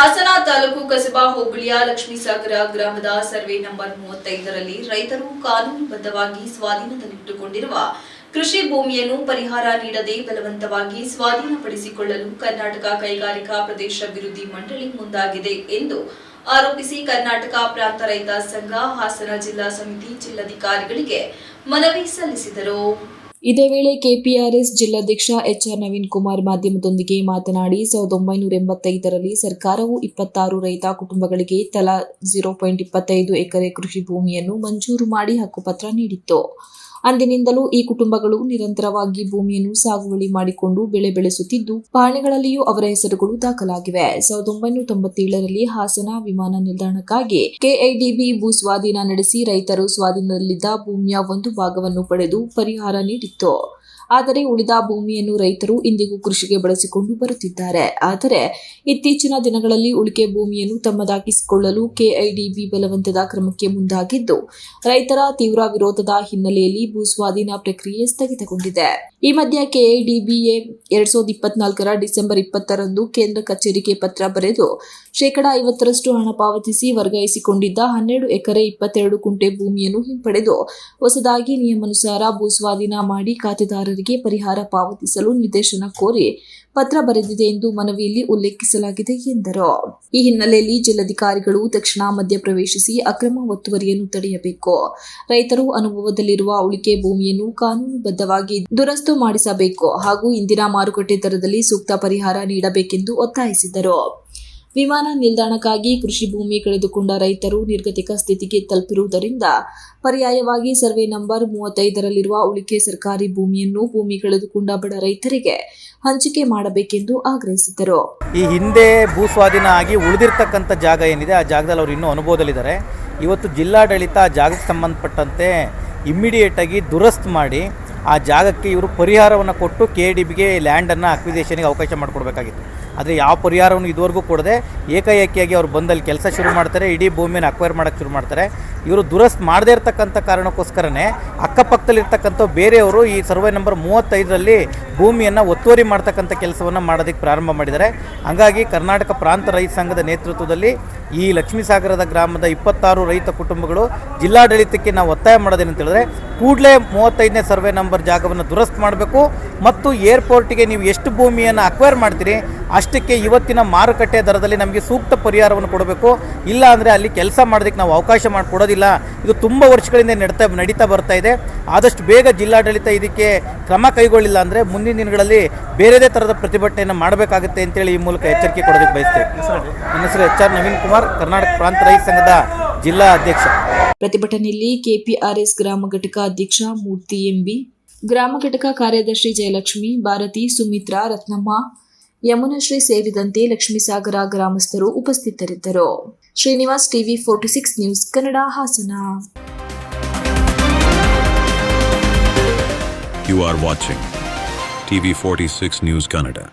ಹಾಸನ ತಾಲೂಕು ಕಸಬಾ ಹೋಬಳಿಯ ಲಕ್ಷ್ಮೀಸಾಗರ ಗ್ರಾಮದ survey number ಮೂವತ್ತೈದರಲ್ಲಿ ರೈತರು ಕಾನೂನುಬದ್ಧವಾಗಿ ಸ್ವಾಧೀನದಲ್ಲಿಟ್ಟುಕೊಂಡಿರುವ ಕೃಷಿ ಭೂಮಿಯನ್ನು ಪರಿಹಾರ ನೀಡದೆ ಬಲವಂತವಾಗಿ ಸ್ವಾಧೀನಪಡಿಸಿಕೊಳ್ಳಲು ಕರ್ನಾಟಕ ಕೈಗಾರಿಕಾ ಪ್ರದೇಶ ಅಭಿವೃದ್ಧಿ ಮಂಡಳಿ ಮುಂದಾಗಿದೆ ಎಂದು ಆರೋಪಿಸಿ ಕರ್ನಾಟಕ ಪ್ರಾಂತ ರೈತ ಸಂಘ ಹಾಸನ ಜಿಲ್ಲಾ ಸಮಿತಿ ಜಿಲ್ಲಾಧಿಕಾರಿಗಳಿಗೆ ಮನವಿ ಸಲ್ಲಿಸಿದರು. ಇದೇ ವೇಳೆ ಕೆಪಿಆರ್ಎಸ್ ಜಿಲ್ಲಾಧ್ಯಕ್ಷ ಎಚ್ಆರ್ ನವೀನ್ ಕುಮಾರ್ ಮಾಧ್ಯಮದೊಂದಿಗೆ ಮಾತನಾಡಿ, ಸಾವಿರದ ಒಂಬೈನೂರ ಎಂಬತ್ತೈದರಲ್ಲಿ ಸರ್ಕಾರವು ಇಪ್ಪತ್ತಾರು ರೈತ ಕುಟುಂಬಗಳಿಗೆ ತಲಾ ಜೀರೋ ಪಾಯಿಂಟ್ ಇಪ್ಪತ್ತೈದು ಎಕರೆ ಕೃಷಿ ಭೂಮಿಯನ್ನು ಮಂಜೂರು ಮಾಡಿ ಹಕ್ಕುಪತ್ರ ನೀಡಿತ್ತು. ಅಂದಿನಿಂದಲೂ ಈ ಕುಟುಂಬಗಳು ನಿರಂತರವಾಗಿ ಭೂಮಿಯನ್ನು ಸಾಗುವಳಿ ಮಾಡಿಕೊಂಡು ಬೆಳೆ ಬೆಳೆಸುತ್ತಿದ್ದು, ಪಾಣಿಗಳಲ್ಲಿಯೂ ಅವರ ಹೆಸರುಗಳು ದಾಖಲಾಗಿವೆ. ಸಾವಿರದ ಒಂಬೈನೂರ ತೊಂಬತ್ತೇಳರಲ್ಲಿ ಹಾಸನ ವಿಮಾನ ನಿಲ್ದಾಣಕ್ಕಾಗಿ ಕೆಐಡಿಬಿ ಭೂ ಸ್ವಾಧೀನ ನಡೆಸಿ ರೈತರು ಸ್ವಾಧೀನದಲ್ಲಿದ್ದ ಭೂಮಿಯ ಒಂದು ಭಾಗವನ್ನು ಪಡೆದು ಪರಿಹಾರ ನೀಡಿತ್ತು ಆದರೆ ಉಳಿದ ಭೂಮಿಯನ್ನು ರೈತರು ಇಂದಿಗೂ ಕೃಷಿಗೆ ಬಳಸಿಕೊಂಡು ಬರುತ್ತಿದ್ದಾರೆ. ಆದರೆ ಇತ್ತೀಚಿನ ದಿನಗಳಲ್ಲಿ ಉಳಿಕೆ ಭೂಮಿಯನ್ನು ತಮ್ಮದಾಗಿಸಿಕೊಳ್ಳಲು ಕೆಐಡಿಬಿ ಬಲವಂತದ ಕ್ರಮಕ್ಕೆ ಮುಂದಾಗಿದ್ದು, ರೈತರ ತೀವ್ರ ವಿರೋಧದ ಹಿನ್ನೆಲೆಯಲ್ಲಿ ಭೂಸ್ವಾಧೀನ ಪ್ರಕ್ರಿಯೆ ಸ್ಥಗಿತಗೊಂಡಿದೆ. ಈ ಮಧ್ಯೆ ಕೆಐಡಿಬಿಎ ಎರಡ್ ಸಾವಿರದ ಇಪ್ಪತ್ನಾಲ್ಕರ ಡಿಸೆಂಬರ್ ಇಪ್ಪತ್ತರಂದು ಕೇಂದ್ರ ಕಚೇರಿಗೆ ಪತ್ರ ಬರೆದು, ಶೇಕಡಾ ಐವತ್ತರಷ್ಟು ಹಣ ಪಾವತಿಸಿ ವರ್ಗಾಯಿಸಿಕೊಂಡಿದ್ದ ಹನ್ನೆರಡು ಎಕರೆ ಇಪ್ಪತ್ತೆರಡು ಕುಂಟೆ ಭೂಮಿಯನ್ನು ಹಿಂಪಡೆದು, ಹೊಸದಾಗಿ ನಿಯಮಾನುಸಾರ ಭೂ ಸ್ವಾಧೀನ ಮಾಡಿ ಖಾತೆದಾರರಿಗೆ ಪರಿಹಾರ ಪಾವತಿಸಲು ನಿರ್ದೇಶನ ಕೋರಿ ಪತ್ರ ಬರೆದಿದೆ ಎಂದು ಮನವಿಯಲ್ಲಿ ಉಲ್ಲೇಖಿಸಲಾಗಿದೆ ಎಂದರು. ಈ ಹಿನ್ನೆಲೆಯಲ್ಲಿ ಜಿಲ್ಲಾಧಿಕಾರಿಗಳು ತಕ್ಷಣ ಮಧ್ಯ ಪ್ರವೇಶಿಸಿ ಅಕ್ರಮ ಒತ್ತುವರಿಯನ್ನು ತಡೆಯಬೇಕು. ರೈತರು ಅನುಭವದಲ್ಲಿರುವ ಉಳಿಕೆ ಭೂಮಿಯನ್ನು ಕಾನೂನುಬದ್ಧವಾಗಿ ದುರಸ್ತು ಮಾಡಿಸಬೇಕು ಹಾಗೂ ಇಂದಿನ ಮಾರುಕಟ್ಟೆ ದರದಲ್ಲಿ ಸೂಕ್ತ ಪರಿಹಾರ ನೀಡಬೇಕೆಂದು ಒತ್ತಾಯಿಸಿದರು. ವಿಮಾನ ನಿಲ್ದಾಣಕ್ಕಾಗಿ ಕೃಷಿ ಭೂಮಿ ಕಳೆದುಕೊಂಡ ರೈತರು ನಿರ್ಗತಿಕ ಸ್ಥಿತಿಗೆ ತಲುಪಿರುವುದರಿಂದ ಪರ್ಯಾಯವಾಗಿ ಸರ್ವೆ ನಂಬರ್ ಮೂವತ್ತೈದರಲ್ಲಿರುವ ಉಳಿಕೆ ಸರ್ಕಾರಿ ಭೂಮಿಯನ್ನು ಭೂಮಿ ಕಳೆದುಕೊಂಡ ಬಡ ರೈತರಿಗೆ ಹಂಚಿಕೆ ಮಾಡಬೇಕೆಂದು ಆಗ್ರಹಿಸಿದರು. ಈ ಹಿಂದೆ ಭೂ ಸ್ವಾಧೀನ ಆಗಿ ಉಳಿದಿರ್ತಕ್ಕಂಥ ಜಾಗ ಏನಿದೆ ಆ ಜಾಗದಲ್ಲಿ ಅವರು ಇನ್ನೂ ಅನುಭವದಲ್ಲಿದ್ದಾರೆ. ಇವತ್ತು ಜಿಲ್ಲಾಡಳಿತ ಆ ಜಾಗಕ್ಕೆ ಸಂಬಂಧಪಟ್ಟಂತೆ ಇಮ್ಮಿಡಿಯೇಟಾಗಿ ದುರಸ್ತು ಮಾಡಿ ಆ ಜಾಗಕ್ಕೆ ಇವರು ಪರಿಹಾರವನ್ನು ಕೊಟ್ಟು ಕೆ ಡಿ ಬಿಗೆ ಲ್ಯಾಂಡನ್ನು ಅಕ್ವಿಸೇಷನ್ಗೆ ಅವಕಾಶ ಮಾಡಿಕೊಡ್ಬೇಕಾಗಿತ್ತು. ಆದರೆ ಯಾವ ಪರಿಹಾರವನ್ನು ಇದುವರೆಗೂ ಕೊಡದೆ ಏಕಾಏಕಿಯಾಗಿ ಅವ್ರು ಬಂದಲ್ಲಿ ಕೆಲಸ ಶುರು ಮಾಡ್ತಾರೆ, ಇಡೀ ಭೂಮಿಯನ್ನು ಅಕ್ವೈರ್ ಮಾಡೋಕ್ಕೆ ಶುರು ಮಾಡ್ತಾರೆ. ಇವರು ದುರಸ್ತ್ ಮಾಡದೇ ಇರತಕ್ಕಂಥ ಕಾರಣಕ್ಕೋಸ್ಕರನೇ ಅಕ್ಕಪಕ್ಕದಲ್ಲಿರ್ತಕ್ಕಂಥ ಬೇರೆಯವರು ಈ ಸರ್ವೆ ನಂಬರ್ ಮೂವತ್ತೈದರಲ್ಲಿ ಭೂಮಿಯನ್ನು ಒತ್ತುವರಿ ಮಾಡ್ತಕ್ಕಂಥ ಕೆಲಸವನ್ನು ಮಾಡೋದಕ್ಕೆ ಪ್ರಾರಂಭ ಮಾಡಿದ್ದಾರೆ. ಹಾಗಾಗಿ ಕರ್ನಾಟಕ ಪ್ರಾಂತ ರೈತ ಸಂಘದ ನೇತೃತ್ವದಲ್ಲಿ ಈ ಲಕ್ಷ್ಮೀಸಾಗರದ ಗ್ರಾಮದ ಇಪ್ಪತ್ತಾರು ರೈತ ಕುಟುಂಬಗಳು ಜಿಲ್ಲಾಡಳಿತಕ್ಕೆ ನಾವು ಒತ್ತಾಯ ಮಾಡೋದೇನಂತೇಳಿದ್ರೆ ಕೂಡಲೇ ಮೂವತ್ತೈದನೇ ಸರ್ವೆ ನಂಬರ್ ಜಾಗವನ್ನು ದುರಸ್ತ್ ಮಾಡಬೇಕು. ಮತ್ತು ಏರ್ಪೋರ್ಟಿಗೆ ನೀವು ಎಷ್ಟು ಭೂಮಿಯನ್ನು ಅಕ್ವೈರ್ ಮಾಡ್ತೀರಿ, ಅಷ್ಟಕ್ಕೆ ಇವತ್ತಿನ ಮಾರುಕಟ್ಟೆ ದರದಲ್ಲಿ ನಮಗೆ ಸೂಕ್ತ ಪರಿಹಾರವನ್ನು ಕೊಡಬೇಕು. ಇಲ್ಲ ಅಂದರೆ ಅಲ್ಲಿ ಕೆಲಸ ಮಾಡೋದಕ್ಕೆ ನಾವು ಅವಕಾಶ ಮಾಡಿಕೊಡೋದಿಲ್ಲ ಇದು ತುಂಬ ವರ್ಷಗಳಿಂದ ನಡೀತಾ ನಡೀತಾ ಬರ್ತಾ ಇದೆ. ಆದಷ್ಟು ಬೇಗ ಜಿಲ್ಲಾಡಳಿತ ಇದಕ್ಕೆ ಕ್ರಮ ಕೈಗೊಳ್ಳಿಲ್ಲ ಅಂದರೆ ಮುಂದಿನ ದಿನಗಳಲ್ಲಿ ಬೇರೆದೇ ಥರದ ಪ್ರತಿಭಟನೆಯನ್ನು ಮಾಡಬೇಕಾಗುತ್ತೆ ಅಂತೇಳಿ ಈ ಮೂಲಕ ಎಚ್ಚರಿಕೆ ಕೊಡೋದಕ್ಕೆ ಬಯಸ್ತೇವೆ. ನನ್ನ ಹೆಸರು ಎಚ್ ಆರ್ ನವೀನ್ ಕುಮಾರ್, ಕರ್ನಾಟಕ ಪ್ರಾಂತ ರೈತ ಸಂಘದ ಜಿಲ್ಲಾ ಅಧ್ಯಕ್ಷ. ಪ್ರತಿಭಟನೆಯಲ್ಲಿ ಕೆಪಿಆರ್ಎಸ್ ಗ್ರಾಮ ಘಟಕ ಅಧ್ಯಕ್ಷ ಮೂರ್ತಿ ಎಂಬಿ ಗ್ರಾಮ ಘಟಕ ಕಾರ್ಯದರ್ಶಿ ಜಯಲಕ್ಷ್ಮಿ, ಭಾರತಿ, ಸುಮಿತ್ರಾ, ರತ್ನಮ್ಮ ಯಮುನಶ್ರೀ ಸೇರಿದಂತೆ ಲಕ್ಷ್ಮೀಸಾಗರ ಗ್ರಾಮಸ್ಥರು ಉಪಸ್ಥಿತರಿದ್ದರು Srinivas TV forty six news Kannada Hassan You are watching TV46 News Canada.